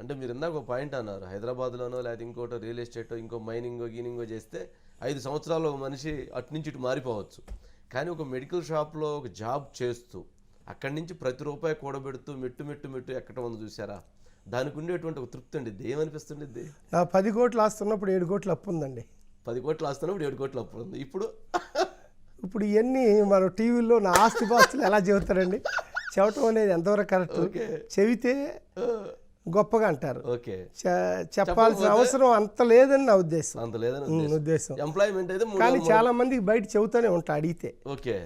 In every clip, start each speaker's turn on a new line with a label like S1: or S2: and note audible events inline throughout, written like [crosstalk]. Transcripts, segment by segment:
S1: అంటే మీరు ఇందాక ఒక పాయింట్ అన్నారు హైదరాబాద్లోనో లేకపోతే ఇంకోటో రియల్ ఎస్టేట్ ఇంకో మైనింగో గీనింగో చేస్తే ఐదు సంవత్సరాలు ఒక మనిషి అటు నుంచి ఇటు మారిపోవచ్చు. కానీ ఒక మెడికల్ షాప్లో ఒక జాబ్ చేస్తూ అక్కడి నుంచి ప్రతి రూపాయి కూడబెడుతూ మెట్టు మెట్టు మెట్టు ఎక్కడం ఉంది చూసారా? దానికి ఉండేటువంటి ఒక తృప్తి అండి. ఇది
S2: నా పది కోట్లు ఆస్తున్నప్పుడు ఏడు కోట్లు అప్పు ఉందండి.
S1: పది కోట్లు ఆస్తున్నప్పుడు ఏడు కోట్లు అప్పుడు ఉంది. ఇప్పుడు?
S2: ఇప్పుడు ఇవన్నీ మనం టీవీలో నా ఆస్తి పాస్తులు ఎలా చెబుతారండి? చెప్పటం అనేది ఎంతవరకు కరెక్ట్? చెబితే గొప్పగా అంటారు.
S1: ఓకే.
S2: చెప్పాల్సిన అవసరం అంత లేదని నా ఉద్దేశం.
S1: అంత లేదని ఉద్దేశం. ఎంప్లాయ్మెంట్ అయితే
S2: కానీ చాలా మందికి బయట చెబుతూనే ఉంటా అడిగితే.
S1: ఓకే.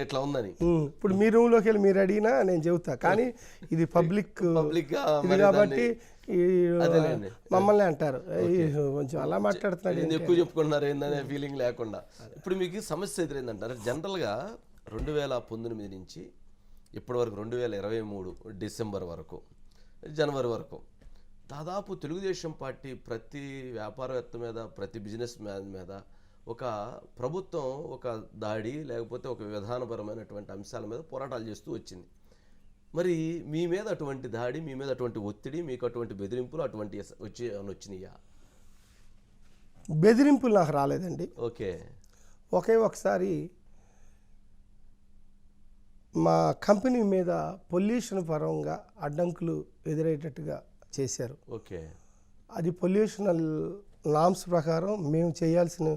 S1: ఎట్లా ఉందని?
S2: ఇప్పుడు మీ రూమ్లోకి వెళ్ళి మీరు అడిగినా నేను చెబుతా. కానీ [laughs] ఇది పబ్లిక్
S1: పబ్లిక్
S2: కాబట్టి. మమ్మల్ని అంటారు. "ఈ కొంచెం అలా మాట్లాడుతున్నాడు
S1: ఏంది ఎక్కువ చెప్పుకుంటున్నారు ఏందనే ఫీలింగ్ లేకుండా. ఇప్పుడు మీకు సమస్య ఎదురైందంటారు? జనరల్గా రెండు వేల పంతొమ్మిది నుంచి ఇప్పటి వరకు రెండు వేల ఇరవై మూడు డిసెంబర్ వరకు జనవరి వరకు. దాదాపు తెలుగుదేశం పార్టీ ప్రతి వ్యాపారవేత్త మీద ప్రతి బిజినెస్ మ్యాన్ మీద ఒక ప్రభుత్వం ఒక దాడి లేకపోతే ఒక విధానపరమైనటువంటి అంశాల మీద పోరాటాలు చేస్తూ వచ్చింది. మరి మీ మీద అటువంటి దాడి మీ మీద అటువంటి ఒత్తిడి మీకు అటువంటి బెదిరింపులు అటువంటి వచ్చి వచ్చినాయా?
S2: బెదిరింపులు నాకు రాలేదండి.
S1: ఓకే.
S2: ఒకే ఒకసారి మా కంపెనీ మీద పొల్యూషన్ పరంగా అడ్డంకులు ఎదురయ్యేటట్టుగా చేశారు
S1: ఓకే
S2: అది పొల్యూషనల్ నామ్స్ ప్రకారం మేము చేయాల్సిన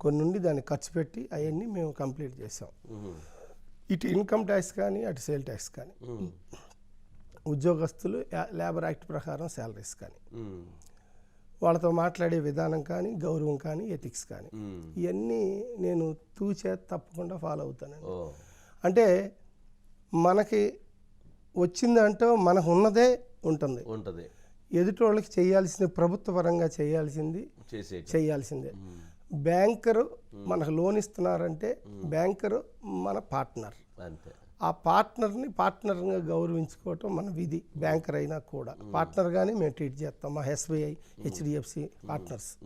S2: కొన్ని నుండి దాన్ని ఖర్చు పెట్టి అవన్నీ మేము కంప్లీట్ చేసాం. ఇటు ఇన్కమ్ ట్యాక్స్ కానీ అటు సేల్ ట్యాక్స్ కానీ. ఉద్యోగస్తులు లేబర్ యాక్ట్ ప్రకారం శాలరీస్ కానీ. వాళ్ళతో మాట్లాడే విధానం కానీ గౌరవం కానీ ఎథిక్స్ కానీ. ఇవన్నీ నేను తూచే తప్పకుండా ఫాలో అవుతానండి అంటే మనకి వచ్చిందంటూ మనకు ఉన్నదే ఉంటుంది.
S1: ఉంటది.
S2: ఎదుటి వాళ్ళకి చేయాల్సింది ప్రభుత్వ పరంగా చేయాల్సింది చేయాల్సిందే. బ్యాంకరు మనకు లోన్ ఇస్తున్నారంటే బ్యాంకరు మన పార్ట్నర్.
S1: అంతే.
S2: ఆ పార్ట్నర్ని పార్ట్నర్గా గౌరవించుకోవటం మన విధి బ్యాంకర్ అయినా కూడా. పార్ట్నర్గానే మేము ట్రీట్ చేస్తాం మా ఎస్బీఐ హెచ్డిఎఫ్సి పార్ట్నర్స్.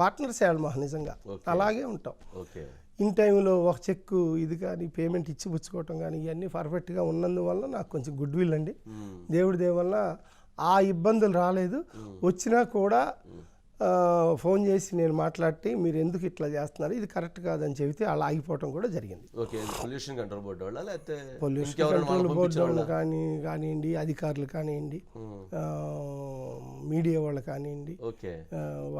S2: పార్ట్నర్స్ వాళ్ళు మాకు నిజంగా. అలాగే ఉంటాం. ఇన్ టైంలో ఒక చెక్కు ఇది కానీ పేమెంట్ ఇచ్చి పుచ్చుకోవటం కానీ ఇవన్నీ పర్ఫెక్ట్గా ఉన్నందువల్ల నాకు కొంచెం గుడ్ విల్ అండి. దేవుడి దయ వల్ల ఆ ఇబ్బందులు రాలేదు. వచ్చినా కూడా ఫోన్ చేసి నేను మాట్లాడి మీరు ఎందుకు ఇట్లా చేస్తున్నారు? ఇది కరెక్ట్ కాదని చెబితే అలా ఆగిపోవటం కూడా జరిగింది.
S1: Okay pollution control board
S2: pollution control
S1: వాళ్ళు
S2: బోర్డు వాళ్ళు కానీ కానివ్వండి అధికారులు కానివ్వండి మీడియా వాళ్ళు కానివ్వండి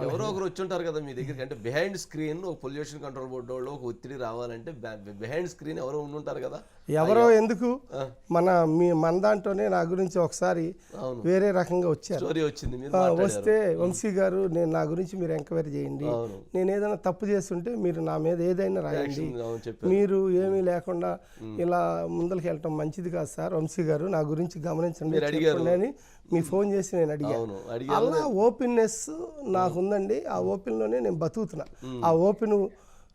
S1: ఎవరో ఒకరు వచ్చి ఉంటారు కదా మీ దగ్గరికి. అంటే బిహైండ్ స్క్రీన్ ఒక పొల్యూషన్ కంట్రోల్ బోర్డు వాళ్ళు ఒక ఒత్తిడి రావాలంటే బిహైండ్ స్క్రీన్ ఎవరో ఉండి ఉంటారు కదా?
S2: ఎవరో ఎందుకు? మన మీ మన దాంట్లోనే నా గురించి ఒకసారి. వేరే రకంగా వచ్చారు.
S1: వచ్చింది
S2: వస్తే వంశీ గారు నేను నా గురించి మీరు ఎంక్వైరీ చేయండి. నేను ఏదైనా తప్పు చేస్తుంటే మీరు నా మీద ఏదైనా రాయండి. మీరు ఏమీ లేకుండా ఇలా ముందరికి వెళ్ళటం మంచిది కాదు సార్. వంశీ గారు నా గురించి గమనించండి అని మీ ఫోన్ చేసి నేను అడిగాను అలా ఓపెన్నెస్ నాకు ఉందండి. ఆ ఓపెన్లోనే నేను బతుకుతున్నా. ఆ ఓపెన్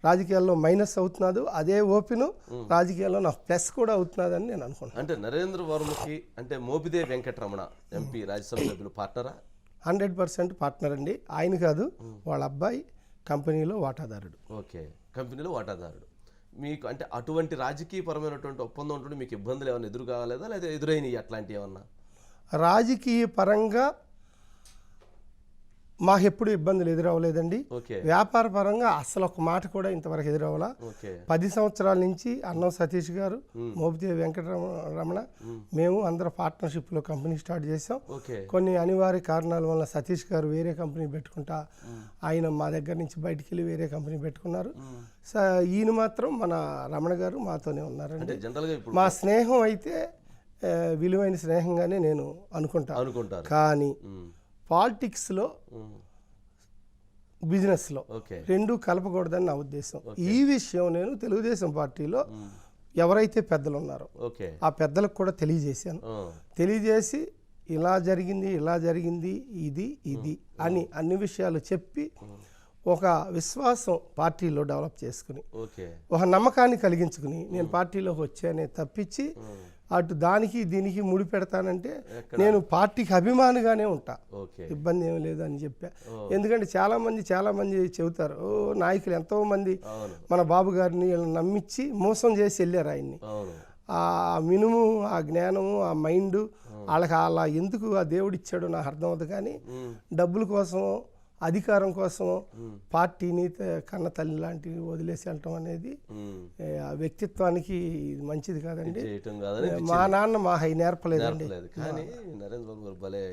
S2: రాజకీయాల్లో మైనస్ అవుతున్నది అదే ఓపెన్ రాజకీయాల్లో నాకు ప్లస్ కూడా అవుతున్నదని నేను అనుకుంటున్నాను
S1: అంటే నరేంద్ర వర్మకి అంటే మోపిదే వెంకటరమణ ఎంపీ రాజ్యసభ సభ్యులు పార్ట్నరా
S2: హండ్రెడ్ పర్సెంట్ పార్ట్నర్ అండి. ఆయన కాదు వాళ్ళ అబ్బాయి కంపెనీలో వాటాదారుడు.
S1: ఓకే. కంపెనీలో వాటాదారుడు. మీకు అంటే అటువంటి రాజకీయపరమైనటువంటి ఒప్పందం ఉంటుంటే మీకు ఇబ్బందులు ఏమైనా ఎదురు కావాలేదా లేదా ఎదురైనవి అట్లాంటివి ఏమన్నా?
S2: రాజకీయ పరంగా మాకు ఎప్పుడు ఇబ్బందులు ఎదురవ్వలేదండి. వ్యాపార పరంగా అసలు ఒక మాట కూడా ఇంతవరకు ఎదురవ్వాలా. పది సంవత్సరాల నుంచి అన్నం సతీష్ గారు మోపిదేవి వెంకటరమణ మేము. అందరూ పార్ట్నర్షిప్లో కంపెనీ స్టార్ట్ చేసాం కొన్ని అనివార్య కారణాల వల్ల సతీష్ గారు వేరే కంపెనీ పెట్టుకుంటా ఆయన మా దగ్గర నుంచి బయటికి వెళ్ళి వేరే కంపెనీ పెట్టుకున్నారు. ఈయన మాత్రం మన రమణ గారు మాతోనే ఉన్నారండి. మా స్నేహం అయితే విలువైన స్నేహంగానే నేను అనుకుంటాను
S1: అనుకుంటారు.
S2: కానీ పాలిటిక్స్లో బిజినెస్లో రెండు కలపకూడదని నా ఉద్దేశం. ఈ విషయం నేను తెలుగుదేశం పార్టీలో ఎవరైతే పెద్దలు ఉన్నారో ఆ పెద్దలకు కూడా తెలియజేశాను. తెలియజేసి ఇలా జరిగింది ఇలా జరిగింది ఇది ఇది అని అన్ని విషయాలు చెప్పి ఒక విశ్వాసం పార్టీలో డెవలప్ చేసుకుని ఒక నమ్మకాన్ని కలిగించుకుని నేను పార్టీలోకి వచ్చానే తప్పించి అటు దానికి దీనికి ముడి పెడతానంటే నేను పార్టీకి అభిమానిగానే ఉంటా. ఇబ్బంది ఏమీ లేదు అని చెప్పా. ఎందుకంటే చాలా మంది చాలా మంది చెబుతారు ఓ నాయకులు ఎంతో మంది
S1: అవును.
S2: మన బాబు గారిని వీళ్ళని నమ్మించి మోసం చేసి వెళ్ళారు ఆయన్ని. ఆ మినుము ఆ జ్ఞానము ఆ మైండ్ వాళ్ళకి అలా ఎందుకు ఆ దేవుడు ఇచ్చాడో నాకు అర్థం అవుతుంది కానీ డబ్బుల కోసం అధికారం కోసం పార్టీని కన్న తల్లి లాంటివి వదిలేసి వెళ్ళటం అనేది ఆ వ్యక్తిత్వానికి ఇది మంచిది కాదండి. మా నాన్న మా హై నేర్పలేదండి.
S1: లేదు కానీ నరేంద్ర బాబు గారు భలే